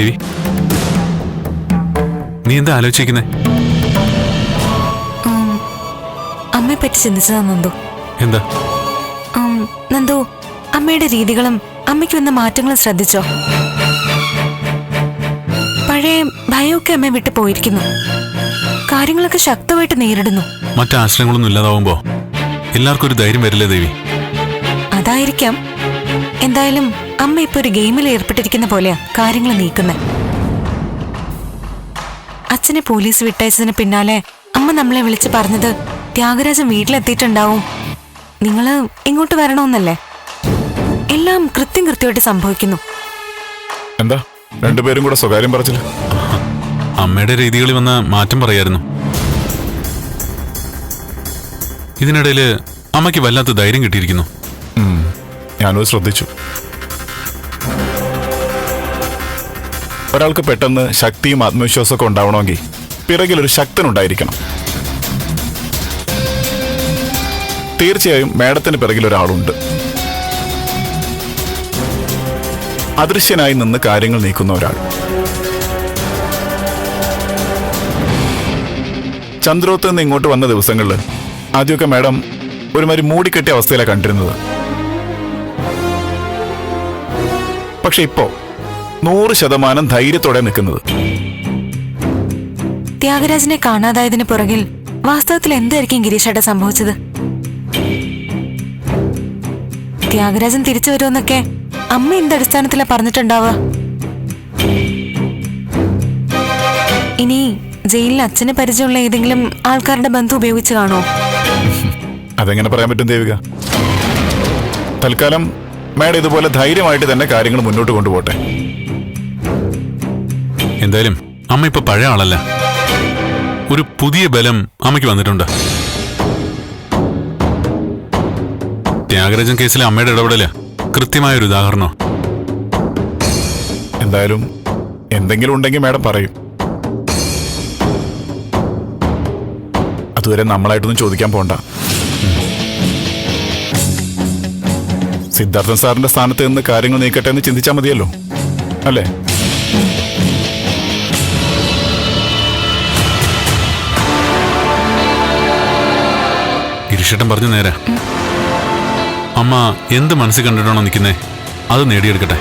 ദേവി. നീ എന്താ ആലോചിക്കുന്നേ അമ്മയെ പറ്റി ചിന്തിച്ചതാ നന്ദു. എന്താ? നന്ദു അമ്മയുടെ രീതികളും അമ്മയ്ക്ക് വന്ന മാറ്റങ്ങളും ശ്രദ്ധിച്ചോ? പഴയ ഭയമൊക്കെ അമ്മയെ വിട്ടു പോയിരിക്കുന്നു. കാര്യങ്ങളൊക്കെ ശക്തമായിട്ട് നേരിടുന്നു. മറ്റാശ്രയങ്ങളൊന്നും ഇല്ലാതാവുമ്പോ എല്ലാവർക്കും ഒരു ധൈര്യം വരില്ലേ ദേവി? അതായിരിക്കാം. എന്തായാലും അമ്മ ഇപ്പൊ ഒരു ഗെയിമിൽ ഏർപ്പെട്ടിരിക്കുന്ന പോലെയാ കാര്യങ്ങൾ നീക്കുന്നത് അച്ഛനെ പോലീസ് വിട്ടയച്ചതിന് പിന്നാലെ അമ്മ നമ്മളെ വിളിച്ച് പറഞ്ഞത് ത്യാഗരാജൻ വീട്ടിലെത്തിയിട്ടുണ്ടാവും. നിങ്ങൾ ഇങ്ങോട്ട് വരണമെന്നല്ലേ? എല്ലാം കൃത്യം കൃത്യമായിട്ട് സംഭവിക്കുന്നു. എന്താ? രണ്ടുപേരും കൂടെ സ്വകാര്യം പറച്ചില്ല അമ്മയുടെ രീതികളിൽ വന്ന മാറ്റം പറയായിരുന്നു. ഇതിനിടയിൽ അമ്മയ്ക്ക് വല്ലാത്ത ധൈര്യം കിട്ടിയിരിക്കുന്നു. ഞാനത് ശ്രദ്ധിച്ചു. ഒരാൾക്ക് പെട്ടെന്ന് ശക്തിയും ആത്മവിശ്വാസമൊക്കെ ഉണ്ടാവണമെങ്കിൽ പിറകിൽ ഒരു ശക്തനുണ്ടായിരിക്കണം. തീർച്ചയായും മേഡത്തിന് പിറകിൽ ഒരാളുണ്ട്. അദൃശ്യനായി നിന്ന് കാര്യങ്ങൾ നീക്കുന്ന ഒരാൾ. ചന്ദ്രോത്ത് നിന്ന് ഇങ്ങോട്ട് വന്ന ദിവസങ്ങളിൽ ആദ്യമൊക്കെ മാഡം ഒരുമാതിരി മൂടിക്കെട്ടിയ അവസ്ഥയിലാണ് കണ്ടിരുന്നത്. പക്ഷെ ഇപ്പോ നൂറ് ശതമാനം ധൈര്യത്തോടെ നിൽക്കുന്നത്. ത്യാഗരാജനെ കാണാതായതിന് പുറകിൽ വാസ്തവത്തിൽ എന്തായിരിക്കും ഗിരീഷേട്ട സംഭവിച്ചത്? ത്യാഗരാജൻ തിരിച്ചു വരുമെന്നൊക്കെ അമ്മ എന്ത് അടിസ്ഥാനത്തിലാ പറഞ്ഞിട്ടുണ്ടാവുക? ഇനി ജയിലിൽ അച്ഛന് പരിചയമുള്ള ഏതെങ്കിലും ആൾക്കാരുടെ ബന്ധം ഉപയോഗിച്ച് കാണോ അതെങ്ങനെ പറയാൻ പറ്റും ദേവിക? തൽക്കാലം മേഡം ഇതുപോലെ ധൈര്യമായിട്ട് തന്നെ കാര്യങ്ങൾ മുന്നോട്ട് കൊണ്ടുപോട്ടെ. എന്തായാലും അമ്മ ഇപ്പൊ പഴയ ആളല്ല? ഒരു പുതിയ ബലം അമ്മയ്ക്ക് വന്നിട്ടുണ്ട്. ത്യാഗരാജൻ കേസിലെ അമ്മയുടെ ഇടപെടൽ കൃത്യമായ ഒരു ഉദാഹരണം? എന്തായാലും എന്തെങ്കിലും ഉണ്ടെങ്കിൽ മാഡം പറയും. അതുവരെ നമ്മളായിട്ടൊന്നും ചോദിക്കാൻ പോണ്ട. സിദ്ധാർത്ഥൻ സാറിന്റെ സ്ഥാനത്ത് നിന്ന് കാര്യങ്ങൾ നീക്കട്ടെ എന്ന് ചിന്തിച്ചാൽ മതിയല്ലോ. അല്ലേ? ഗിരിഷേട്ടൻ പറഞ്ഞു നേരെ. അമ്മ എന്ത് മനസ്സിൽ കണ്ടിട്ടാണോ നിൽക്കുന്നേ? അത് നേടിയെടുക്കട്ടെ.